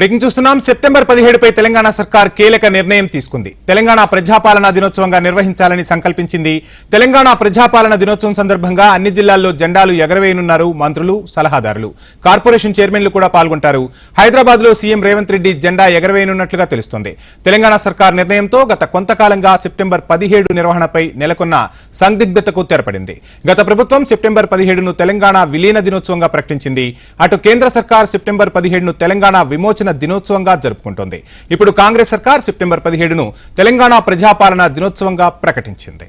Breaking చూస్తున్నాం. September పదిహేడుపై Telangana సర్కార్ కీలక నిర్ణయం తీసుకుంది. తెలంగాణ ప్రజాపాలన దినోత్సవంగా నిర్వహించాలని సంకల్పించింది. తెలంగాణ ప్రజాపాలన దినోత్సవం సందర్భంగా అన్ని జిల్లాల్లో జెండాలు ఎగరవేయనున్నారు మంత్రులు సలహాదారులు. కార్పొరేషన్ చైర్మన్లు కూడా పాల్గొంటారు. హైదరాబాద్లో సీఎం రేవంత్ రెడ్డి జెండా ఎగరవేయనున్నట్లుగా తెలుస్తోంది. తెలంగాణ సర్కార్ నిర్ణయంతో గత కొంతకాలంగా సెప్టెంబర్ పదిహేడు నిర్వహణపై నెలకొన్న సందిగ్ధతకు తెరపడింది. గత ప్రభుత్వం సెప్టెంబర్ పదిహేడును తెలంగాణ విలీన దినోత్సవంగా ప్రకటించింది. అటు కేంద్ర సర్కార్ సెప్టెంబర్ పదిహేడును తెలంగాణ విమోచన దినోత్సవంగా జరుపుకుంటోంది. ఇప్పుడు కాంగ్రెస్ సర్కార్ సెప్టెంబర్ పదిహేడును తెలంగాణ ప్రజాపాలన దినోత్సవంగా ప్రకటించింది.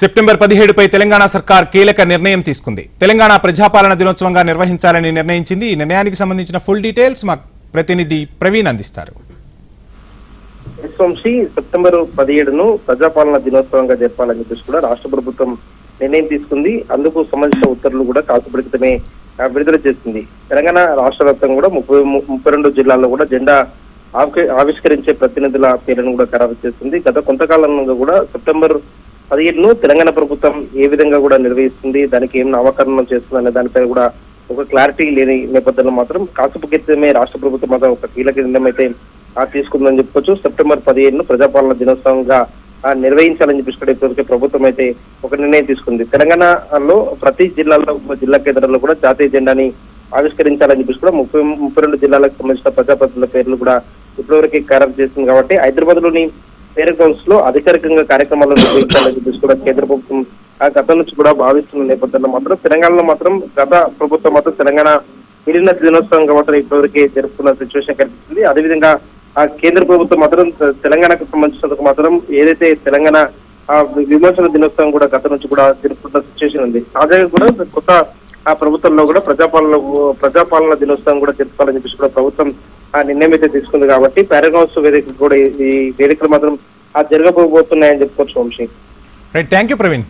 సెప్టెంబర్ పదిహేడుపై తెలంగాణ సర్కార్ కీలక నిర్ణయం తీసుకుంది. తెలంగాణ ప్రజాపాలన దినోత్సవంగా నిర్వహించాలని నిర్ణయించింది. ఈ నిర్ణయానికి సంబంధించిన ఫుల్ డీటెయిల్స్ మా ప్రతినిధి ప్రవీణ్ అందిస్తారు. వంశీ సెప్టెంబర్ పదిహేడును ప్రజాపాలన దినోత్సవంగా జరపాలని చెప్పేసి కూడా రాష్ట్ర ప్రభుత్వం నిర్ణయం తీసుకుంది. అందుకు సంబంధించిన ఉత్తర్వులు కూడా కాసేపటి క్రితమే విడుదల చేసింది. తెలంగాణ రాష్ట్ర వ్యాప్తంగా కూడా ముప్పై ముప్పై రెండు జిల్లాల్లో కూడా జెండా ఆవిష్కరించే ప్రతినిధుల పేర్లను కూడా ఖరారు చేస్తుంది గత కొంతకాలంగా కూడా సెప్టెంబర్ పదిహేడును తెలంగాణ ప్రభుత్వం ఏ విధంగా కూడా నిర్వహిస్తుంది దానికి ఏం నామకరణం చేస్తుంది అనే దానిపై కూడా ఒక క్లారిటీ లేని నేపథ్యంలో మాత్రం కాసేపు క్రితమే రాష్ట్ర ప్రభుత్వం మాత్రం ఒక కీలక నిర్ణయం అయితే తీసుకుందని చెప్పుకోవచ్చు సెప్టెంబర్ పదిహేను ప్రజాపాలన దినోత్సవంగా నిర్వహించాలని చెప్పేసి కూడా ఇప్పటికే ప్రభుత్వం అయితే ఒక నిర్ణయం తీసుకుంది. తెలంగాణలో ప్రతి జిల్లాలో జిల్లా కేంద్రంలో కూడా జాతీయ జెండాని ఆవిష్కరించాలని చెప్పేసి కూడా ముప్పై ముప్పై రెండు జిల్లాలకు సంబంధించిన ప్రజాప్రతినిధుల పేర్లు కూడా ఇప్పటివరకు ఖరారు చేసింది కాబట్టి హైదరాబాద్లోని పేరెంట్ హౌస్లో అధికారికంగా కార్యక్రమాలు నిర్వహించాలని చెప్పేసి కూడా కేంద్ర ప్రభుత్వం ఆ గతం నుంచి కూడా భావిస్తున్న నేపథ్యంలో మాత్రం తెలంగాణలో మాత్రం గత ప్రభుత్వం మాత్రం తెలంగాణ విలీన దినోత్సవం కాబట్టి ఇప్పటివరకే జరుపుకున్న సిచ్యువేషన్ కనిపిస్తుంది. అదేవిధంగా కేంద్ర ప్రభుత్వం మాత్రం తెలంగాణకు సంబంధించినందుకు మాత్రం ఏదైతే తెలంగాణ విమోచన దినోత్సవం కూడా గత నుంచి కూడా జరుపుకున్న సిచ్యువేషన్ ఉంది. తాజాగా కూడా కొత్త ఆ ప్రభుత్వంలో కూడా ప్రజాపాలన ప్రజాపాలన దినోత్సవం కూడా జరుపుకోవాలని చెప్పేసి కూడా ప్రభుత్వం ఆ నిర్ణయం అయితే తీసుకుంది కాబట్టి పారాగౌన్స్ వేదిక కూడా ఈ- ఈ వేదికలు మాత్రం ఆ జరగబోతున్నాయని చెప్పుకోవచ్చు Vamsi. Right thank you Praveen